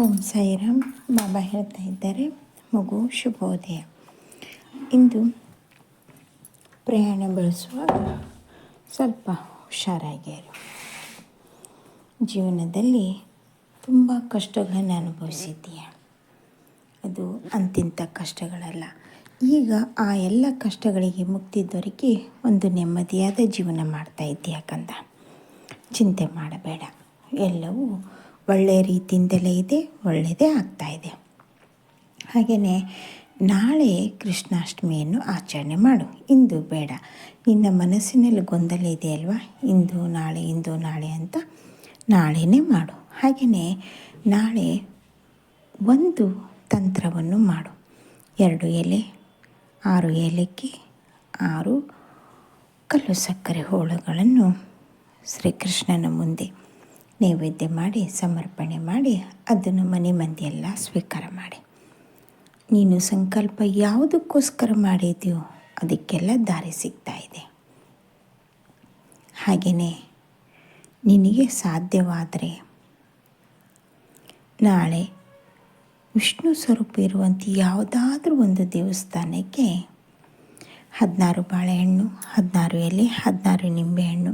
ಓಂ ಸಾಯಿರಾಮ್. ಬಾಬಾ ಹೇಳ್ತಾ ಇದ್ದಾರೆ, ಮಗು ಶುಭೋದಯ. ಇಂದು ಪ್ರಯಾಣ ಬೆಳೆಸುವಾಗ ಸ್ವಲ್ಪ ಹುಷಾರಾಗಿರು. ಜೀವನದಲ್ಲಿ ತುಂಬ ಕಷ್ಟಗಳನ್ನು ಅನುಭವಿಸಿದ್ದೀಯ. ಅದು ಅಂತಿಂಥ ಕಷ್ಟಗಳಲ್ಲ. ಈಗ ಆ ಎಲ್ಲ ಕಷ್ಟಗಳಿಗೆ ಮುಕ್ತಿ ದೊರಕಿ ಒಂದು ನೆಮ್ಮದಿಯಾದ ಜೀವನ ಮಾಡ್ತಾ ಇದ್ದೀಯ ಕಂದ. ಚಿಂತೆ ಮಾಡಬೇಡ. ಎಲ್ಲವೂ ಒಳ್ಳೆಯ ರೀತಿಯಿಂದಲೇ ಇದೆ, ಒಳ್ಳೆಯದೇ ಆಗ್ತಾ ಇದೆ. ಹಾಗೆಯೇ ನಾಳೆ ಕೃಷ್ಣಾಷ್ಟಮಿಯನ್ನು ಆಚರಣೆ ಮಾಡು. ಇಂದು ಬೇಡ. ನಿನ್ನ ಮನಸ್ಸಿನಲ್ಲಿ ಗೊಂದಲ ಇದೆ ಅಲ್ವಾ? ಇಂದು ನಾಳೆ ಇಂದು ನಾಳೆ ಅಂತ ನಾಳೆನೇ ಮಾಡು. ಹಾಗೆಯೇ ನಾಳೆ ಒಂದು ತಂತ್ರವನ್ನು ಮಾಡು. ಎರಡು ಎಲೆ, ಆರು ಏಲಕ್ಕಿ, ಆರು ಕಲ್ಲು ಸಕ್ಕರೆ ಹೋಳುಗಳನ್ನು ಶ್ರೀಕೃಷ್ಣನ ಮುಂದೆ ನೈವೇದ್ಯ ಮಾಡಿ, ಸಮರ್ಪಣೆ ಮಾಡಿ, ಅದನ್ನು ಮನೆ ಮಂದಿಯೆಲ್ಲ ಸ್ವೀಕಾರ ಮಾಡಿ. ನೀನು ಸಂಕಲ್ಪ ಯಾವುದಕ್ಕೋಸ್ಕರ ಮಾಡಿದೆಯೋ ಅದಕ್ಕೆಲ್ಲ ದಾರಿ ಸಿಗ್ತಾ ಇದೆ. ಹಾಗೆಯೇ ನಿನಗೆ ಸಾಧ್ಯವಾದರೆ ನಾಳೆ ವಿಷ್ಣು ಸ್ವರೂಪ ಇರುವಂಥ ಯಾವುದಾದ್ರೂ ಒಂದು ದೇವಸ್ಥಾನಕ್ಕೆ ಹದಿನಾರು ಬಾಳೆಹಣ್ಣು, ಹದಿನಾರು ಎಲೆ, ಹದಿನಾರು ನಿಂಬೆಹಣ್ಣು,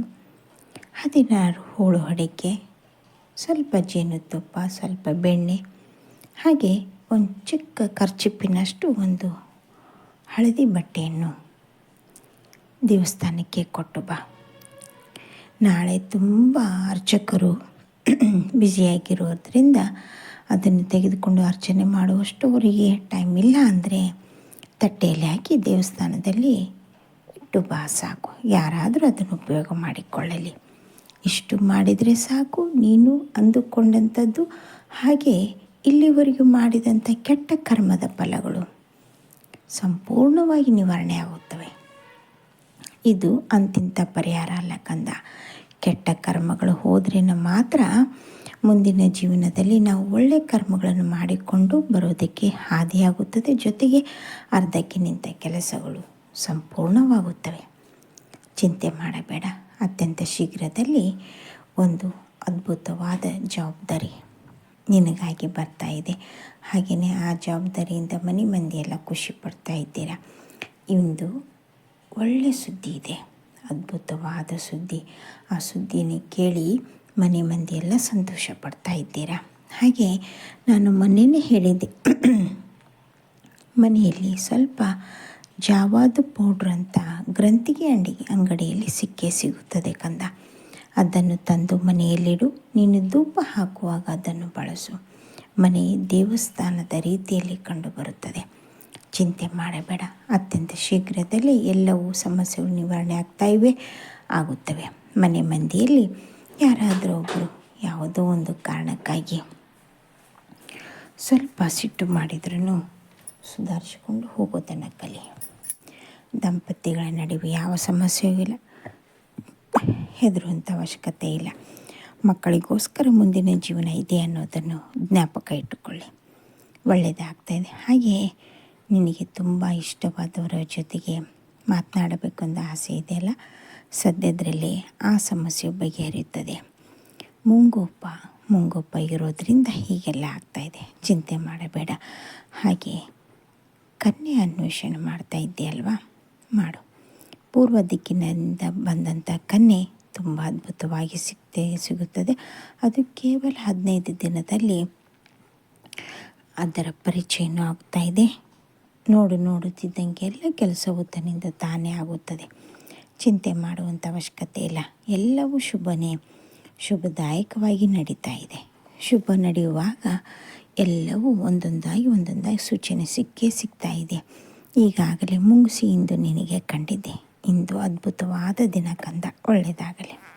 ಹದಿನಾರು ಹೋಳು ಅಡಿಕೆ ಸ್ವಲ್ಪ ಜೇನುತುಪ್ಪ, ಸ್ವಲ್ಪ ಬೆಣ್ಣೆ, ಹಾಗೆ ಒಂದು ಚಿಕ್ಕ ಕರ್ಚಿಪ್ಪಿನಷ್ಟು ಒಂದು ಹಳದಿ ಬಟ್ಟೆಯನ್ನು ದೇವಸ್ಥಾನಕ್ಕೆ ಕೊಟ್ಟು ಬಾ. ನಾಳೆ ತುಂಬ ಅರ್ಚಕರು ಬ್ಯುಸಿಯಾಗಿರೋದ್ರಿಂದ ಅದನ್ನು ತೆಗೆದುಕೊಂಡು ಅರ್ಚನೆ ಮಾಡುವಷ್ಟು ಅವರಿಗೆ ಟೈಮ್ ಇಲ್ಲ ಅಂದರೆ ತಟ್ಟೆಯಲ್ಲಿ ಹಾಕಿ ದೇವಸ್ಥಾನದಲ್ಲಿ ಇಟ್ಟು ಬಾ ಸಾಕು. ಯಾರಾದರೂ ಅದನ್ನು ಉಪಯೋಗ ಮಾಡಿಕೊಳ್ಳಲಿ. ಇಷ್ಟು ಮಾಡಿದರೆ ಸಾಕು, ನೀನು ಅಂದುಕೊಂಡಂಥದ್ದು ಹಾಗೆ ಇಲ್ಲಿವರೆಗೂ ಮಾಡಿದಂಥ ಕೆಟ್ಟ ಕರ್ಮದ ಫಲಗಳು ಸಂಪೂರ್ಣವಾಗಿ ನಿವಾರಣೆ ಆಗುತ್ತವೆ. ಇದು ಅಂತಿಂಥ ಪರಿಹಾರ ಅಲ್ಲ ಕಂದ. ಕೆಟ್ಟ ಕರ್ಮಗಳು ಹೋದ್ರೇ ಮಾತ್ರ ಮುಂದಿನ ಜೀವನದಲ್ಲಿ ನಾವು ಒಳ್ಳೆಯ ಕರ್ಮಗಳನ್ನು ಮಾಡಿಕೊಂಡು ಬರೋದಕ್ಕೆ ಹಾದಿಯಾಗುತ್ತದೆ. ಜೊತೆಗೆ ಅರ್ಧಕ್ಕೆ ನಿಂತ ಕೆಲಸಗಳು ಸಂಪೂರ್ಣವಾಗುತ್ತವೆ. ಚಿಂತೆ ಮಾಡಬೇಡ. ಅತ್ಯಂತ ಶೀಘ್ರದಲ್ಲಿ ಒಂದು ಅದ್ಭುತವಾದ ಜವಾಬ್ದಾರಿ ನಿನಗಾಗಿ ಬರ್ತಾ ಇದೆ. ಹಾಗೆಯೇ ಆ ಜವಾಬ್ದಾರಿಯಿಂದ ಮನೆ ಮಂದಿಯೆಲ್ಲ ಖುಷಿ ಪಡ್ತಾ ಇದ್ದೀರಾ? ಇಂದು ಒಳ್ಳೆ ಸುದ್ದಿ ಇದೆ, ಅದ್ಭುತವಾದ ಸುದ್ದಿ. ಆ ಸುದ್ದಿನ ಕೇಳಿ ಮನೆ ಮಂದಿಯೆಲ್ಲ ಸಂತೋಷ ಪಡ್ತಾ ಇದ್ದೀರಾ? ಹಾಗೆ ನಾನು ಮೊನ್ನೆನೇ ಹೇಳಿದ್ದೆ, ಮನೆಯಲ್ಲಿ ಸ್ವಲ್ಪ ಜಾವಾದು ಪೌಡ್ರ್ ಅಂತ ಗ್ರಂಥಿಗೆ ಅಂಡಿ ಅಂಗಡಿಯಲ್ಲಿ ಸಿಕ್ಕೇ ಸಿಗುತ್ತದೆ ಕಂದ. ಅದನ್ನು ತಂದು ಮನೆಯಲ್ಲಿಡು, ನೀನು ಧೂಪ ಹಾಕುವಾಗ ಅದನ್ನು ಬಳಸು. ಮನೆ ದೇವಸ್ಥಾನದ ರೀತಿಯಲ್ಲಿ ಕಂಡುಬರುತ್ತದೆ. ಚಿಂತೆ ಮಾಡಬೇಡ. ಅತ್ಯಂತ ಶೀಘ್ರದಲ್ಲಿ ಎಲ್ಲವೂ ಸಮಸ್ಯೆಗಳು ನಿವಾರಣೆ ಆಗ್ತಾ ಇವೆ, ಆಗುತ್ತವೆ. ಮನೆ ಮಂದಿಯಲ್ಲಿ ಯಾರಾದರೂ ಒಬ್ಬರು ಯಾವುದೋ ಒಂದು ಕಾರಣಕ್ಕಾಗಿ ಸ್ವಲ್ಪ ಸಿಟ್ಟು ಮಾಡಿದ್ರೂ ಸುಧಾರಿಸಿಕೊಂಡು ಹೋಗೋದನ್ನು ಕಲಿ. ದಂಪತಿಗಳ ನಡುವೆ ಯಾವ ಸಮಸ್ಯೆಯೂ ಇಲ್ಲ. ಹೆದರುವಂಥ ಅವಶ್ಯಕತೆ ಇಲ್ಲ. ಮಕ್ಕಳಿಗೋಸ್ಕರ ಮುಂದಿನ ಜೀವನ ಇದೆ ಅನ್ನೋದನ್ನು ಜ್ಞಾಪಕ ಇಟ್ಟುಕೊಳ್ಳಿ. ಒಳ್ಳೆಯದಾಗ್ತಾಯಿದೆ ಹಾಗೆಯೇ ನಿನಗೆ ತುಂಬ ಇಷ್ಟವಾದವರ ಜೊತೆಗೆ ಮಾತನಾಡಬೇಕು ಅಂತ ಆಸೆ ಇದೆಯಲ್ಲ ಸದ್ಯದರಲ್ಲಿ ಆ ಸಮಸ್ಯೆ ಬಗೆಹರಿಯುತ್ತದೆ ಮುಂಗೋಪ ಮುಂಗೋಪ ಇರೋದರಿಂದ ಹೀಗೆಲ್ಲ ಆಗ್ತಾಯಿದೆ ಚಿಂತೆ ಮಾಡಬೇಡ. ಹಾಗೆ ಕನ್ಯೆ ಅನ್ವೇಷಣೆ ಮಾಡ್ತಾ ಇದ್ದೀಯಲ್ವಾ? ಮಾಡು. ಪೂರ್ವ ದಿಕ್ಕಿನಿಂದ ಬಂದಂಥ ಕನ್ಯೆ ತುಂಬ ಅದ್ಭುತವಾಗಿ ಸಿಗ್ತೇ ಸಿಗುತ್ತದೆ. ಅದು ಕೇವಲ ಹದಿನೈದು ದಿನದಲ್ಲಿ ಅದರ ಪರಿಚಯನೂ ಆಗ್ತಾ ಇದೆ. ನೋಡು, ನೋಡುತ್ತಿದ್ದಂಗೆ ಎಲ್ಲ ಕೆಲಸವು ತನ್ನಿಂದ ತಾನೇ ಆಗುತ್ತದೆ. ಚಿಂತೆ ಮಾಡುವಂಥ ಅವಶ್ಯಕತೆ ಇಲ್ಲ. ಎಲ್ಲವೂ ಶುಭನೇ. ಶುಭದಾಯಕವಾಗಿ ನಡೀತಾ ಇದೆ. ಶುಭ ನಡೆಯುವಾಗ ಎಲ್ಲವೂ ಒಂದೊಂದಾಗಿ ಒಂದೊಂದಾಗಿ ಸೂಚನೆ ಸಿಕ್ಕೇ ಸಿಗ್ತಾ ಇದೆ. ಈಗಾಗಲೇ ಮುಗಿಸಿ ಇಂದು ನಿನಗೆ ಕಂಡಿದ್ದೆ. ಇಂದು ಅದ್ಭುತವಾದ ದಿನ ಕಂದ. ಒಳ್ಳೆಯದಾಗಲಿ